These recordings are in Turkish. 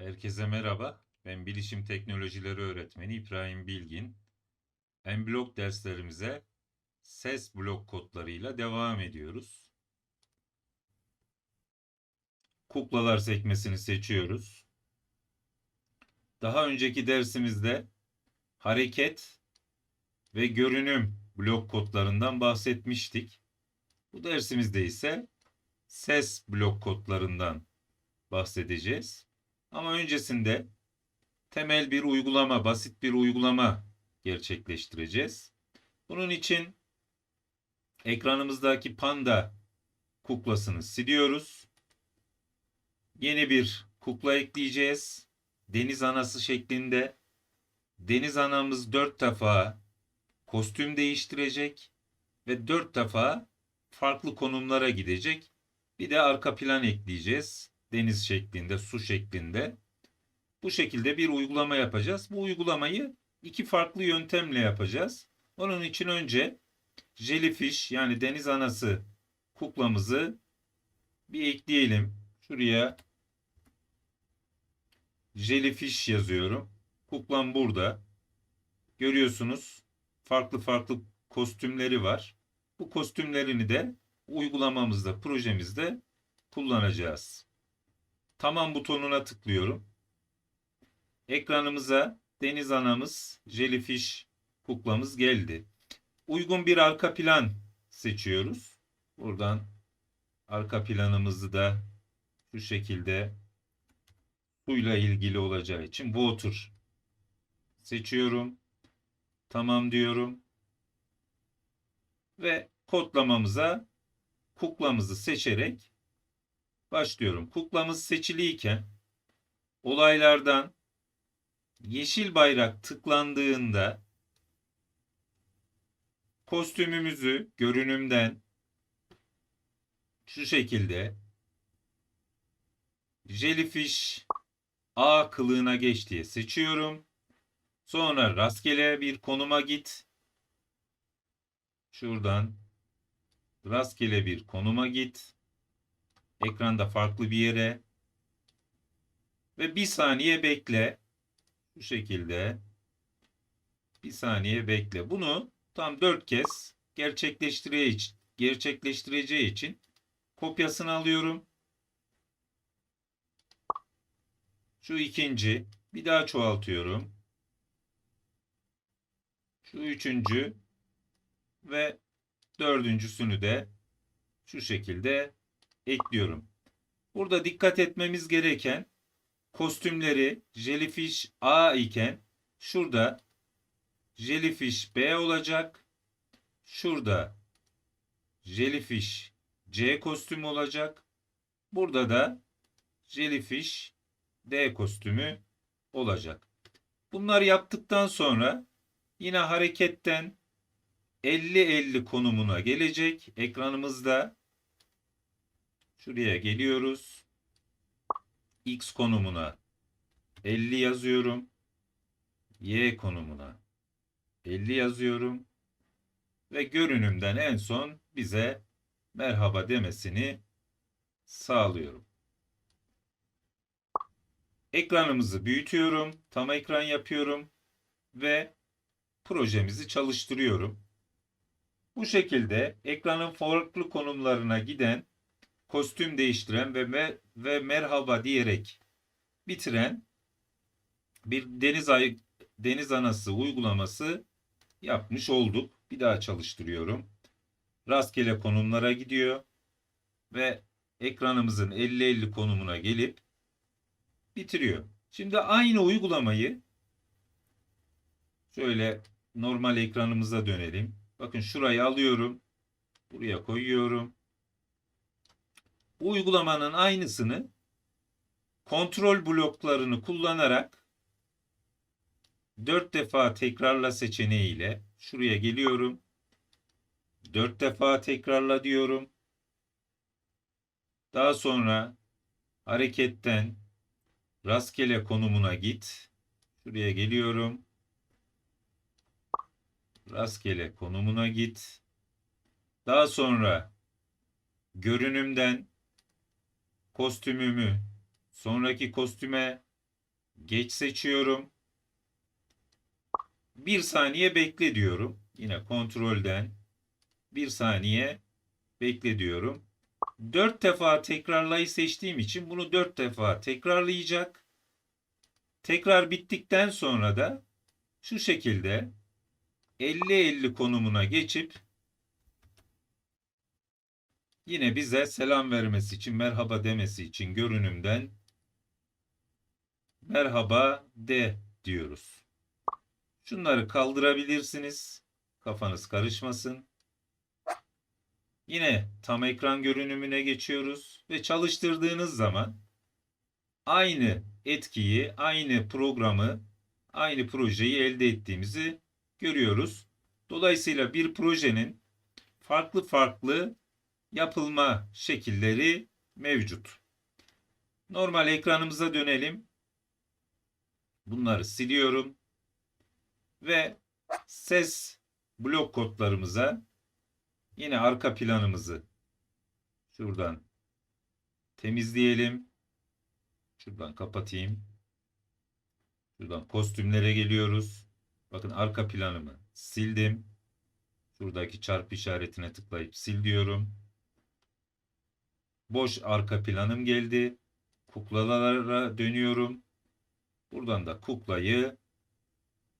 Herkese merhaba. Ben Bilişim Teknolojileri Öğretmeni İbrahim Bilgin. Mblok derslerimize ses blok kodlarıyla devam ediyoruz. Kuklalar sekmesini seçiyoruz. Daha önceki dersimizde hareket ve görünüm blok kodlarından bahsetmiştik. Bu dersimizde ise ses blok kodlarından bahsedeceğiz. Ama öncesinde temel bir uygulama, basit bir uygulama gerçekleştireceğiz. Bunun için ekranımızdaki panda kuklasını siliyoruz. Yeni bir kukla ekleyeceğiz. Deniz anası şeklinde. Deniz anamız 4 defa kostüm değiştirecek ve 4 defa farklı konumlara gidecek. Bir de arka plan ekleyeceğiz deniz şeklinde, su şeklinde. Bu şekilde bir uygulama yapacağız. Bu uygulamayı iki farklı yöntemle yapacağız. Onun için önce jellyfish yani deniz anası kuklamızı bir ekleyelim. Şuraya jellyfish yazıyorum. Kuklam burada. Görüyorsunuz farklı farklı kostümleri var. Bu kostümlerini de uygulamamızda, projemizde kullanacağız. Tamam butonuna tıklıyorum. Ekranımıza deniz anamız, jellyfish kuklamız geldi. Uygun bir arka plan seçiyoruz. Buradan arka planımızı da şu şekilde suyla ilgili olacağı için water seçiyorum. Tamam diyorum. Ve kodlamamıza kuklamızı seçerek başlıyorum. Kuklamız seçiliyken olaylardan yeşil bayrak tıklandığında kostümümüzü görünümden şu şekilde Jellyfish A kılığına geç diye seçiyorum. Sonra rastgele bir konuma git. Şuradan rastgele bir konuma git. Ekranda farklı bir yere. Ve bir saniye bekle. Bu şekilde. Bir saniye bekle. Bunu tam dört kez gerçekleştireceği, gerçekleştireceği için kopyasını alıyorum. Şu ikinci. Bir daha çoğaltıyorum. Şu üçüncü. Ve dördüncüsünü de şu şekilde ekliyorum. Burada dikkat etmemiz gereken kostümleri Jellyfish A iken şurada Jellyfish B olacak. Şurada Jellyfish C kostümü olacak. Burada da Jellyfish D kostümü olacak. Bunları yaptıktan sonra yine hareketten 50-50 konumuna gelecek. Ekranımızda Şuraya geliyoruz. X konumuna 50 yazıyorum. Y konumuna 50 yazıyorum. Ve görünümden en son bize merhaba demesini sağlıyorum. Ekranımızı büyütüyorum. Tam ekran yapıyorum. Ve projemizi çalıştırıyorum. Bu şekilde ekranın farklı konumlarına giden kostüm değiştiren ve me ve merhaba diyerek bitiren bir deniz ay deniz anası uygulaması yapmış olduk. Bir daha çalıştırıyorum. Rastgele konumlara gidiyor ve ekranımızın 50-50 konumuna gelip bitiriyor. Şimdi aynı uygulamayı şöyle normal ekranımıza dönelim. Bakın şurayı alıyorum. Buraya koyuyorum. Uygulamanın aynısını kontrol bloklarını kullanarak 4 defa tekrarla seçeneğiyle şuraya geliyorum. 4 defa tekrarla diyorum. Daha sonra hareketten rastgele konumuna git. Şuraya geliyorum. Rastgele konumuna git. Daha sonra görünümden kostümümü sonraki kostüme Geç seçiyorum. Bir saniye bekle diyorum. Yine kontrolden bir saniye bekle diyorum. Dört defa tekrarlayı seçtiğim için bunu dört defa tekrarlayacak. Tekrar bittikten sonra da şu şekilde 50-50 konumuna geçip yine bize selam vermesi için, merhaba demesi için görünümden merhaba de diyoruz. Şunları kaldırabilirsiniz. Kafanız karışmasın. Yine tam ekran görünümüne geçiyoruz ve çalıştırdığınız zaman aynı etkiyi, aynı programı, aynı projeyi elde ettiğimizi görüyoruz. Dolayısıyla bir projenin farklı farklı yapılma şekilleri mevcut. Normal ekranımıza dönelim. Bunları siliyorum ve ses blok kodlarımıza yine arka planımızı şuradan temizleyelim. Şuradan kapatayım. Şuradan kostümlere geliyoruz. Bakın arka planımı sildim. Şuradaki çarpı işaretine tıklayıp sil diyorum. Boş arka planım geldi. Kuklalara dönüyorum. Buradan da kuklayı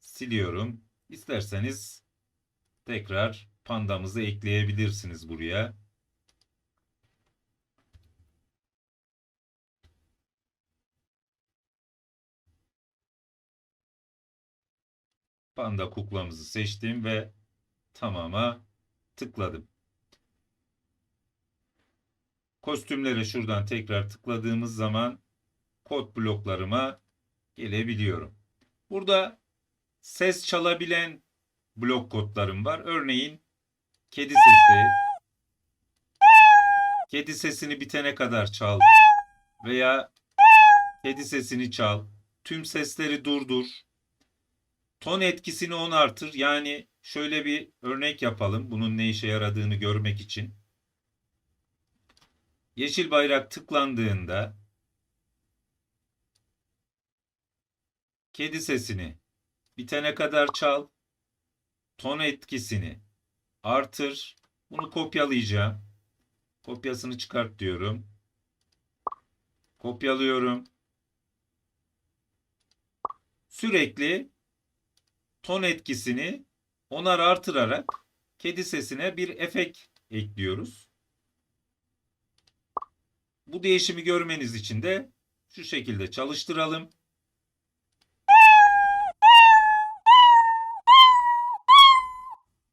siliyorum. İsterseniz tekrar pandamızı ekleyebilirsiniz buraya. Panda kuklamızı seçtim ve tamama tıkladım. Kostümlere şuradan tekrar tıkladığımız zaman kod bloklarıma gelebiliyorum. Burada ses çalabilen blok kodlarım var. Örneğin kedi sesi, kedi sesini bitene kadar çal veya kedi sesini çal, tüm sesleri durdur, ton etkisini 10 artır. Yani şöyle bir örnek yapalım bunun ne işe yaradığını görmek için. Yeşil bayrak tıklandığında kedi sesini bitene kadar çal. Ton etkisini artır. Bunu kopyalayacağım. Kopyasını çıkart diyorum. Kopyalıyorum. Sürekli ton etkisini onar artırarak kedi sesine bir efekt ekliyoruz. Bu değişimi görmeniz için de şu şekilde çalıştıralım.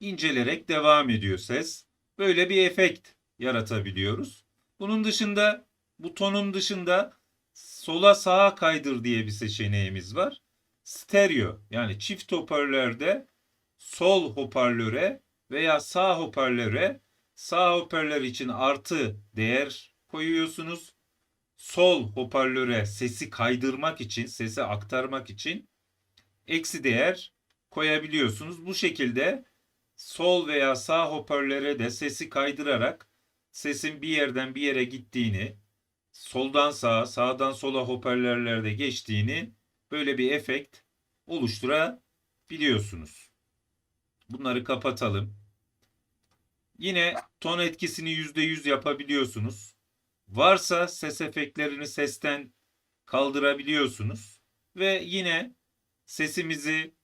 incelerek devam ediyor ses. Böyle bir efekt yaratabiliyoruz. Bunun dışında bu tonun dışında sola sağa kaydır diye bir seçeneğimiz var. Stereo yani çift hoparlörde sol hoparlöre veya sağ hoparlöre sağ hoparlör için artı değer koyuyorsunuz. Sol hoparlöre sesi kaydırmak için, sesi aktarmak için eksi değer koyabiliyorsunuz. Bu şekilde sol veya sağ hoparlöre de sesi kaydırarak sesin bir yerden bir yere gittiğini, soldan sağa, sağdan sola hoparlörlerde geçtiğini böyle bir efekt oluşturabiliyorsunuz. Bunları kapatalım. Yine ton etkisini %100 yapabiliyorsunuz. Varsa ses efektlerini sesten kaldırabiliyorsunuz. Ve yine sesimizi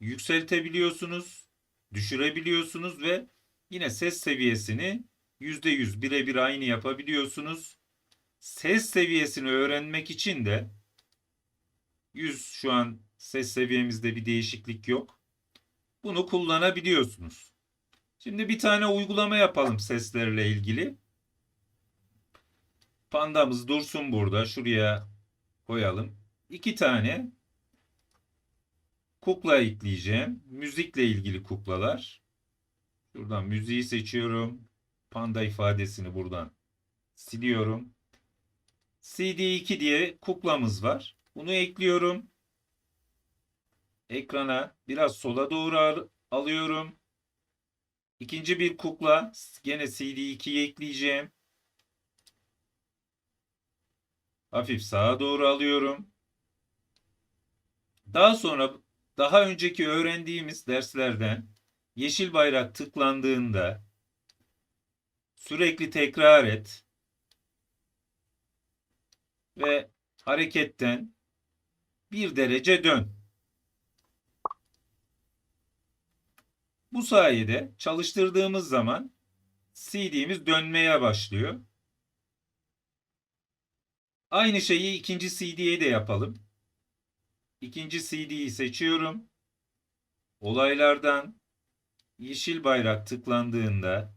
yükseltebiliyorsunuz düşürebiliyorsunuz ve yine ses seviyesini %100 birebir aynı yapabiliyorsunuz. Ses seviyesini öğrenmek için de 100 şu an ses seviyemizde bir değişiklik yok. Bunu kullanabiliyorsunuz. Şimdi bir tane uygulama yapalım seslerle ilgili. Pandamız dursun burada. Şuraya koyalım. İki tane Kukla ekleyeceğim. Müzikle ilgili kuklalar. Şuradan müziği seçiyorum. Panda ifadesini buradan siliyorum. CD2 diye kuklamız var. Bunu ekliyorum. Ekrana biraz sola doğru alıyorum. İkinci bir kukla gene CD2'yi ekleyeceğim. Hafif sağa doğru alıyorum. Daha sonra daha önceki öğrendiğimiz derslerden yeşil bayrak tıklandığında sürekli tekrar et ve hareketten bir derece dön. Bu sayede çalıştırdığımız zaman CD'miz dönmeye başlıyor. Aynı şeyi ikinci CD'ye de yapalım. İkinci CD'yi seçiyorum. Olaylardan yeşil bayrak tıklandığında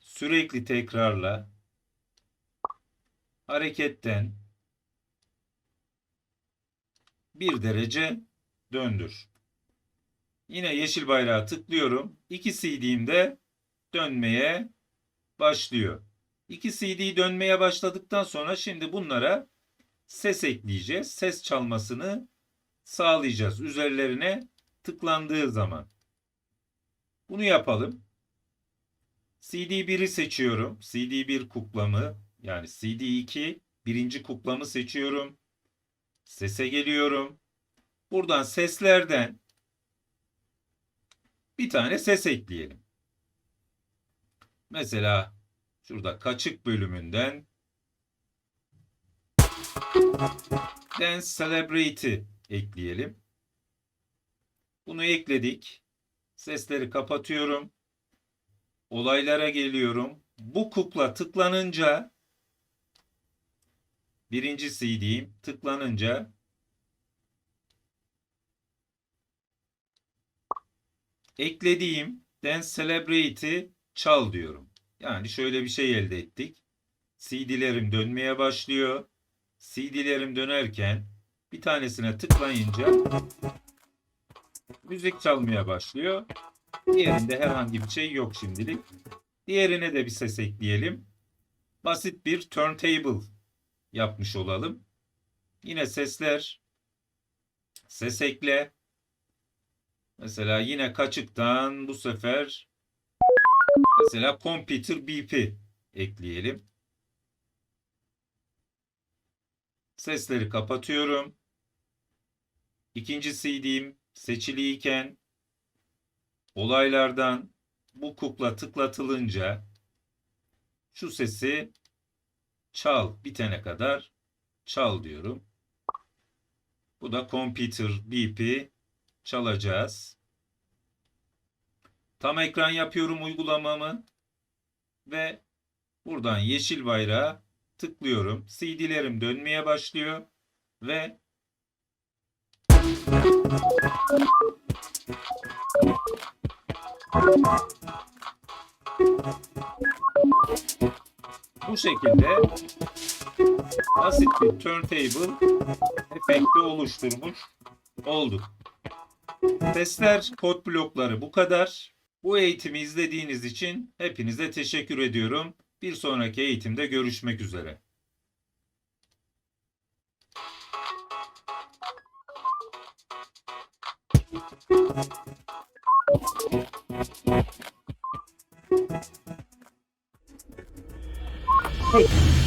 sürekli tekrarla hareketten bir derece döndür. Yine yeşil bayrağı tıklıyorum. İki CD'm de dönmeye başlıyor. İki CD dönmeye başladıktan sonra şimdi bunlara ses ekleyeceğiz. Ses çalmasını sağlayacağız üzerlerine tıklandığı zaman. Bunu yapalım. CD1'i seçiyorum. CD1 kuklamı yani CD2 birinci kuklamı seçiyorum. Sese geliyorum. Buradan seslerden bir tane ses ekleyelim. Mesela şurada kaçık bölümünden Dance Celebrate'i ekleyelim. Bunu ekledik. Sesleri kapatıyorum. Olaylara geliyorum. Bu kukla tıklanınca birinci CD'yim tıklanınca eklediğim Dance Celebrate'i çal diyorum. Yani şöyle bir şey elde ettik. CD'lerim dönmeye başlıyor. CD'lerim dönerken bir tanesine tıklayınca müzik çalmaya başlıyor. Diğerinde herhangi bir şey yok şimdilik. Diğerine de bir ses ekleyelim. Basit bir turntable yapmış olalım. Yine sesler, ses ekle. Mesela yine kaçıktan bu sefer mesela computer BP ekleyelim. Sesleri kapatıyorum. İkinci CD'm seçiliyken olaylardan bu kukla tıklatılınca şu sesi çal bitene kadar çal diyorum. Bu da computer BP çalacağız. Tam ekran yapıyorum uygulamamı ve buradan yeşil bayrağı tıklıyorum. CD'lerim dönmeye başlıyor ve bu şekilde basit bir turntable efekti oluşturmuş olduk. Testler, kod blokları bu kadar. Bu eğitimi izlediğiniz için hepinize teşekkür ediyorum. Bir sonraki eğitimde görüşmek üzere. Hey.